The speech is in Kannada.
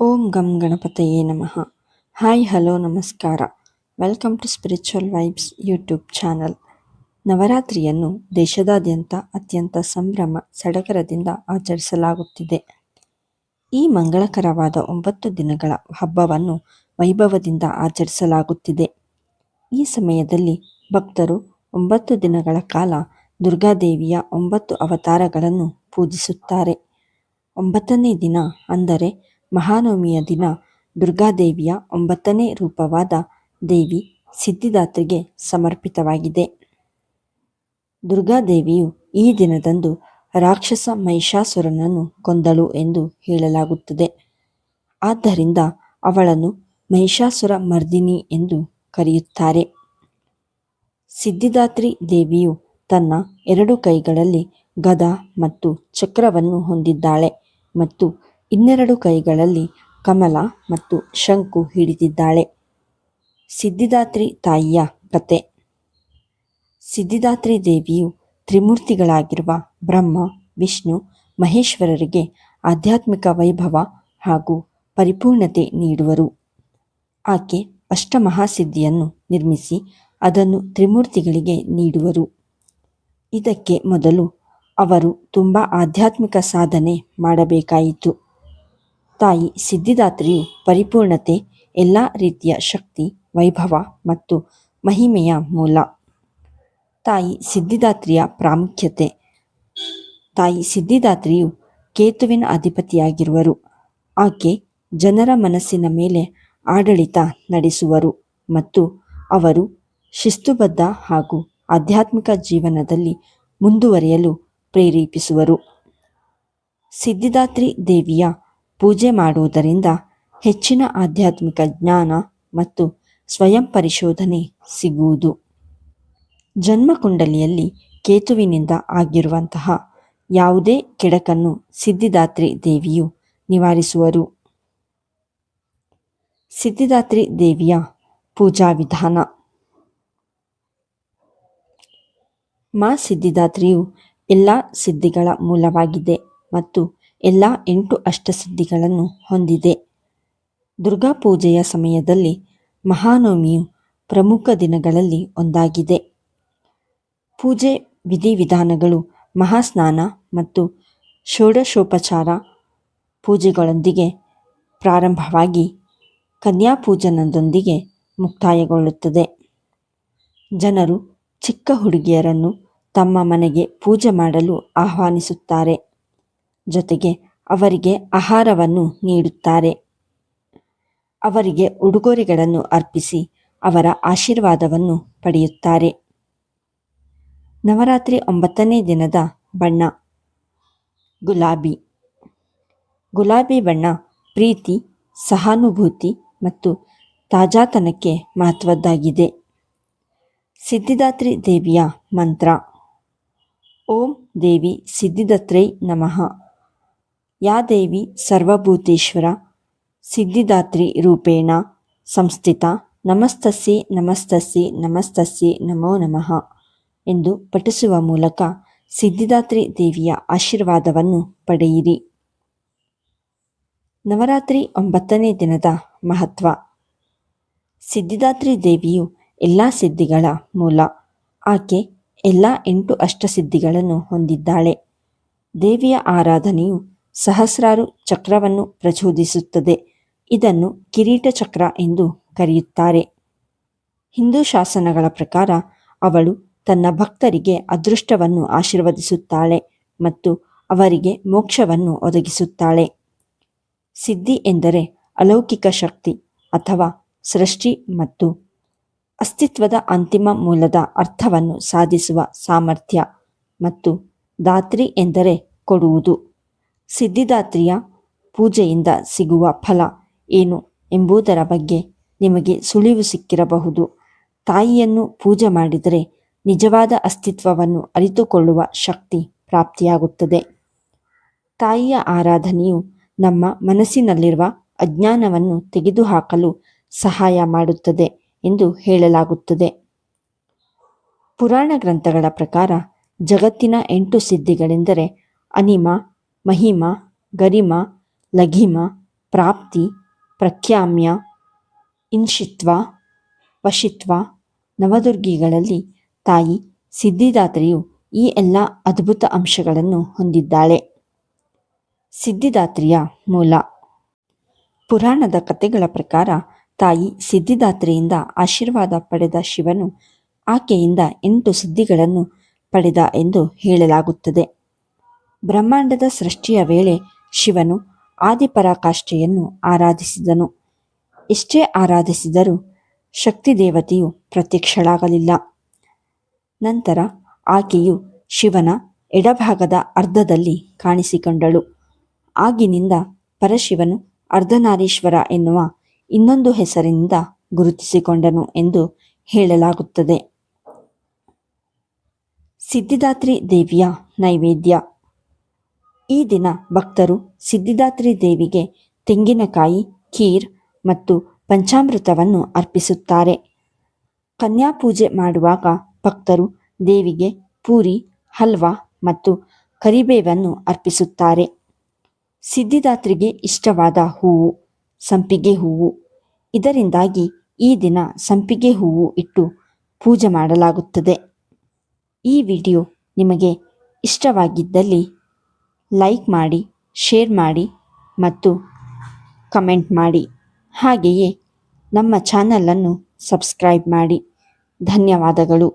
ಓಂ ಗಂ ಗಣಪತಯೇ ನಮಃ. ಹಾಯ್, ಹಲೋ, ನಮಸ್ಕಾರ. Welcome to spiritual vibes YouTube channel. ನವರಾತ್ರಿಯನ್ನು ದೇಶದಾದ್ಯಂತ ಅತ್ಯಂತ ಸಂಭ್ರಮ ಸಡಗರದಿಂದ ಆಚರಿಸಲಾಗುತ್ತಿದೆ. ಈ ಮಂಗಳಕರವಾದ ಒಂಬತ್ತು ದಿನಗಳ ಹಬ್ಬವನ್ನು ವೈಭವದಿಂದ ಆಚರಿಸಲಾಗುತ್ತಿದೆ. ಈ ಸಮಯದಲ್ಲಿ ಭಕ್ತರು ಒಂಬತ್ತು ದಿನಗಳ ಕಾಲ ದುರ್ಗಾದೇವಿಯ ಒಂಬತ್ತು ಅವತಾರಗಳನ್ನು ಪೂಜಿಸುತ್ತಾರೆ. ಒಂಬತ್ತನೇ ದಿನ ಅಂದರೆ ಮಹಾನವಮಿಯ ದಿನ ದುರ್ಗಾದೇವಿಯ ಒಂಬತ್ತನೇ ರೂಪವಾದ ದೇವಿ ಸಿದ್ಧಿದಾತ್ರಿಗೆ ಸಮರ್ಪಿತವಾಗಿದೆ. ದುರ್ಗಾದೇವಿಯು ಈ ದಿನದಂದು ರಾಕ್ಷಸ ಮಹಿಷಾಸುರನನ್ನು ಕೊಂದಳು ಎಂದು ಹೇಳಲಾಗುತ್ತದೆ. ಆದ್ದರಿಂದ ಅವಳನ್ನು ಮಹಿಷಾಸುರ ಮರ್ದಿನಿ ಎಂದು ಕರೆಯುತ್ತಾರೆ. ಸಿದ್ಧಿದಾತ್ರಿ ದೇವಿಯು ತನ್ನ ಎರಡು ಕೈಗಳಲ್ಲಿ ಗದ ಮತ್ತು ಚಕ್ರವನ್ನು ಹೊಂದಿದ್ದಾಳೆ ಮತ್ತು ಇನ್ನೆರಡು ಕೈಗಳಲ್ಲಿ ಕಮಲ ಮತ್ತು ಶಂಕು ಹಿಡಿದಿದ್ದಾಳೆ. ಸಿದ್ಧಿದಾತ್ರಿ ತಾಯಿಯ ಕತೆ. ಸಿದ್ಧಿದಾತ್ರಿ ದೇವಿಯು ತ್ರಿಮೂರ್ತಿಗಳಾಗಿರುವ ಬ್ರಹ್ಮ, ವಿಷ್ಣು, ಮಹೇಶ್ವರರಿಗೆ ಆಧ್ಯಾತ್ಮಿಕ ವೈಭವ ಹಾಗೂ ಪರಿಪೂರ್ಣತೆ ನೀಡುವರು. ಆಕೆ ಅಷ್ಟಮಹಾಸಿದ್ಧಿಯನ್ನು ನಿರ್ಮಿಸಿ ಅದನ್ನು ತ್ರಿಮೂರ್ತಿಗಳಿಗೆ ನೀಡುವರು. ಇದಕ್ಕೆ ಮೊದಲು ಅವರು ತುಂಬ ಆಧ್ಯಾತ್ಮಿಕ ಸಾಧನೆ ಮಾಡಬೇಕಾಯಿತು. ತಾಯಿ ಸಿದ್ಧಿದಾತ್ರಿಯು ಪರಿಪೂರ್ಣತೆ, ಎಲ್ಲ ರೀತಿಯ ಶಕ್ತಿ, ವೈಭವ ಮತ್ತು ಮಹಿಮೆಯ ಮೂಲ. ತಾಯಿ ಸಿದ್ಧಿದಾತ್ರಿಯ ಪ್ರಾಮುಖ್ಯತೆ. ತಾಯಿ ಸಿದ್ಧಿದಾತ್ರಿಯು ಕೇತುವಿನ ಅಧಿಪತಿಯಾಗಿರುವರು. ಆಕೆ ಜನರ ಮನಸ್ಸಿನ ಮೇಲೆ ಆಡಳಿತ ನಡೆಸುವರು ಮತ್ತು ಅವರು ಶಿಸ್ತುಬದ್ಧ ಹಾಗೂ ಆಧ್ಯಾತ್ಮಿಕ ಜೀವನದಲ್ಲಿ ಮುಂದುವರಿಯಲು ಪ್ರೇರೇಪಿಸುವರು. ಸಿದ್ಧಿದಾತ್ರಿ ದೇವಿಯ ಪೂಜೆ ಮಾಡುವುದರಿಂದ ಹೆಚ್ಚಿನ ಆಧ್ಯಾತ್ಮಿಕ ಜ್ಞಾನ ಮತ್ತು ಸ್ವಯಂ ಪರಿಶೋಧನೆ ಸಿಗುವುದು. ಜನ್ಮಕುಂಡಲಿಯಲ್ಲಿ ಕೇತುವಿನಿಂದ ಆಗಿರುವಂತಹ ಯಾವುದೇ ಕೆಡಕನ್ನು ಸಿದ್ಧಿದಾತ್ರಿ ದೇವಿಯು ನಿವಾರಿಸುವರು. ಸಿದ್ಧಿದಾತ್ರಿ ದೇವಿಯ ಪೂಜಾ ವಿಧಾನ. ಮಾ ಸಿದ್ಧಿದಾತ್ರಿಯು ಎಲ್ಲ ಸಿದ್ಧಿಗಳ ಮೂಲವಾಗಿದೆ ಮತ್ತು ಎಲ್ಲ ಎಂಟು ಅಷ್ಟಸಿದ್ಧಿಗಳನ್ನು ಹೊಂದಿದೆ. ದುರ್ಗಾ ಪೂಜೆಯ ಸಮಯದಲ್ಲಿ ಮಹಾನವಮಿಯು ಪ್ರಮುಖ ದಿನಗಳಲ್ಲಿ ಒಂದಾಗಿದೆ. ಪೂಜೆ ವಿಧಿವಿಧಾನಗಳು ಮಹಾಸ್ನಾನ ಮತ್ತು ಷೋಡಶೋಪಚಾರ ಪೂಜೆಗಳೊಂದಿಗೆ ಪ್ರಾರಂಭವಾಗಿ ಕನ್ಯಾಪೂಜನದೊಂದಿಗೆ ಮುಕ್ತಾಯಗೊಳ್ಳುತ್ತದೆ. ಜನರು ಚಿಕ್ಕ ಹುಡುಗಿಯರನ್ನು ತಮ್ಮ ಮನೆಗೆ ಪೂಜೆ ಮಾಡಲು ಆಹ್ವಾನಿಸುತ್ತಾರೆ. ಜೊತೆಗೆ ಅವರಿಗೆ ಆಹಾರವನ್ನು ನೀಡುತ್ತಾರೆ. ಅವರಿಗೆ ಉಡುಗೊರೆಗಳನ್ನು ಅರ್ಪಿಸಿ ಅವರ ಆಶೀರ್ವಾದವನ್ನು ಪಡೆಯುತ್ತಾರೆ. ನವರಾತ್ರಿ ಒಂಬತ್ತನೇ ದಿನದ ಬಣ್ಣ. ಗುಲಾಬಿ. ಗುಲಾಬಿ ಬಣ್ಣ ಪ್ರೀತಿ, ಸಹಾನುಭೂತಿ ಮತ್ತು ತಾಜಾತನಕ್ಕೆ ಮಹತ್ವದ್ದಾಗಿದೆ. ಸಿದ್ಧಿದಾತ್ರಿ ದೇವಿಯ ಮಂತ್ರ. ಓಂ ದೇವಿ ಸಿದ್ಧಿದತ್ರೈ ನಮಃ. ಯಾ ದೇವಿ ಸರ್ವಭೂತೇಶ್ವರ, ಸಿದ್ಧಿದಾತ್ರಿ ರೂಪೇಣ, ಸಂಸ್ಥಿತ ನಮಸ್ತಸ್ಯೆ ನಮಸ್ತಸ್ಯೆ ನಮಸ್ತಸ್ಯೆ ನಮೋ ನಮಃ ಎಂದು ಪಠಿಸುವ ಮೂಲಕ ಸಿದ್ಧಿದಾತ್ರಿ ದೇವಿಯ ಆಶೀರ್ವಾದವನ್ನು ಪಡೆಯಿರಿ. ನವರಾತ್ರಿ ಒಂಬತ್ತನೇ ದಿನದ ಮಹತ್ವ. ಸಿದ್ಧಿದಾತ್ರಿ ದೇವಿಯು ಎಲ್ಲ ಸಿದ್ಧಿಗಳ ಮೂಲ. ಆಕೆ ಎಲ್ಲ ಎಂಟು ಅಷ್ಟಸಿದ್ಧಿಗಳನ್ನು ಹೊಂದಿದ್ದಾಳೆ. ದೇವಿಯ ಆರಾಧನೆಯು ಸಹಸ್ರಾರು ಚಕ್ರವನ್ನು ಪ್ರಚೋದಿಸುತ್ತದೆ. ಇದನ್ನು ಕಿರೀಟ ಚಕ್ರ ಎಂದು ಕರೆಯುತ್ತಾರೆ. ಹಿಂದೂ ಶಾಸನಗಳ ಪ್ರಕಾರ ಅವಳು ತನ್ನ ಭಕ್ತರಿಗೆ ಅದೃಷ್ಟವನ್ನು ಆಶೀರ್ವದಿಸುತ್ತಾಳೆ ಮತ್ತು ಅವರಿಗೆ ಮೋಕ್ಷವನ್ನು ಒದಗಿಸುತ್ತಾಳೆ. ಸಿದ್ಧಿ ಎಂದರೆ ಅಲೌಕಿಕ ಶಕ್ತಿ ಅಥವಾ ಸೃಷ್ಟಿ ಮತ್ತು ಅಸ್ತಿತ್ವದ ಅಂತಿಮ ಮೂಲದ ಅರ್ಥವನ್ನು ಸಾಧಿಸುವ ಸಾಮರ್ಥ್ಯ ಮತ್ತು ದಾತ್ರಿ ಎಂದರೆ ಕೊಡುವುದು. ಸಿದ್ಧಿದಾತ್ರಿಯ ಪೂಜೆಯಿಂದ ಸಿಗುವ ಫಲ ಏನು ಎಂಬುದರ ಬಗ್ಗೆ ನಿಮಗೆ ಸುಳಿವು ಸಿಕ್ಕಿರಬಹುದು. ತಾಯಿಯನ್ನು ಪೂಜೆ ಮಾಡಿದರೆ ನಿಜವಾದ ಅಸ್ತಿತ್ವವನ್ನು ಅರಿತುಕೊಳ್ಳುವ ಶಕ್ತಿ ಪ್ರಾಪ್ತಿಯಾಗುತ್ತದೆ. ತಾಯಿಯ ಆರಾಧನೆಯು ನಮ್ಮ ಮನಸ್ಸಿನಲ್ಲಿರುವ ಅಜ್ಞಾನವನ್ನು ತೆಗೆದುಹಾಕಲು ಸಹಾಯ ಮಾಡುತ್ತದೆ ಎಂದು ಹೇಳಲಾಗುತ್ತದೆ. ಪುರಾಣ ಗ್ರಂಥಗಳ ಪ್ರಕಾರ ಜಗತ್ತಿನ ಎಂಟು ಸಿದ್ಧಿಗಳೆಂದರೆ ಅನಿಮ ಮಹಿಮ, ಗರಿಮ, ಲಘಿಮ, ಪ್ರಾಪ್ತಿ, ಪ್ರಖ್ಯಾಮ್ಯ ಇನ್ಷಿತ್ವ ವಶಿತ್ವ, ನವದುರ್ಗಿಗಳಲ್ಲಿ ತಾಯಿ ಸಿದ್ಧಿದಾತ್ರಿಯು ಈ ಎಲ್ಲ ಅದ್ಭುತ ಅಂಶಗಳನ್ನು ಹೊಂದಿದ್ದಾಳೆ. ಸಿದ್ಧಿದಾತ್ರಿಯ ಮೂಲ. ಪುರಾಣದ ಕಥೆಗಳ ಪ್ರಕಾರ ತಾಯಿ ಸಿದ್ಧಿದಾತ್ರಿಯಿಂದ ಆಶೀರ್ವಾದ ಪಡೆದ ಶಿವನು ಆಕೆಯಿಂದ ಎಂಟು ಸಿದ್ಧಿಗಳನ್ನು ಪಡೆದ ಎಂದು ಹೇಳಲಾಗುತ್ತದೆ. ಬ್ರಹ್ಮಾಂಡದ ಸೃಷ್ಟಿಯ ವೇಳೆ ಶಿವನು ಆದಿಪರಾಕಾಷ್ಠೆಯನ್ನು ಆರಾಧಿಸಿದನು. ಎಷ್ಟೇ ಆರಾಧಿಸಿದರೂ ಶಕ್ತಿ ದೇವತೆಯು ಪ್ರತ್ಯಕ್ಷಳಾಗಲಿಲ್ಲ. ನಂತರ ಆಕೆಯು ಶಿವನ ಎಡಭಾಗದ ಅರ್ಧದಲ್ಲಿ ಕಾಣಿಸಿಕೊಂಡಳು. ಆಗಿನಿಂದ ಪರಶಿವನು ಅರ್ಧನಾರೀಶ್ವರ ಎನ್ನುವ ಇನ್ನೊಂದು ಹೆಸರಿನಿಂದ ಗುರುತಿಸಿಕೊಂಡನು ಎಂದು ಹೇಳಲಾಗುತ್ತದೆ. ಸಿದ್ಧಿದಾತ್ರಿ ದೇವಿಯ ನೈವೇದ್ಯ. ಈ ದಿನ ಭಕ್ತರು ಸಿದ್ಧಿದಾತ್ರಿ ದೇವಿಗೆ ತೆಂಗಿನಕಾಯಿ, ಖೀರ್ ಮತ್ತು ಪಂಚಾಮೃತವನ್ನು ಅರ್ಪಿಸುತ್ತಾರೆ. ಕನ್ಯಾ ಪೂಜೆ ಮಾಡುವಾಗ ಭಕ್ತರು ದೇವಿಗೆ ಪೂರಿ, ಹಲ್ವಾ ಮತ್ತು ಕರಿಬೇವನ್ನು ಅರ್ಪಿಸುತ್ತಾರೆ. ಸಿದ್ಧಿದಾತ್ರಿಗೆ ಇಷ್ಟವಾದ ಹೂವು, ಸಂಪಿಗೆ ಹೂವು. ಇದರಿಂದಾಗಿ ಈ ದಿನ ಸಂಪಿಗೆ ಹೂವು ಇಟ್ಟು ಪೂಜೆ ಮಾಡಲಾಗುತ್ತದೆ. ಈ ವಿಡಿಯೋ ನಿಮಗೆ ಇಷ್ಟವಾಗಿದ್ದಲ್ಲಿ ಲೈಕ್ ಮಾಡಿ ಶೇರ್ ಮಾಡಿ ಮತ್ತು ಕಮೆಂಟ್ ಮಾಡಿ. ಹಾಗೆಯೇ ನಮ್ಮ ಚಾನಲನ್ನು ಸಬ್ಸ್ಕ್ರೈಬ್ ಮಾಡಿ. ಧನ್ಯವಾದಗಳು.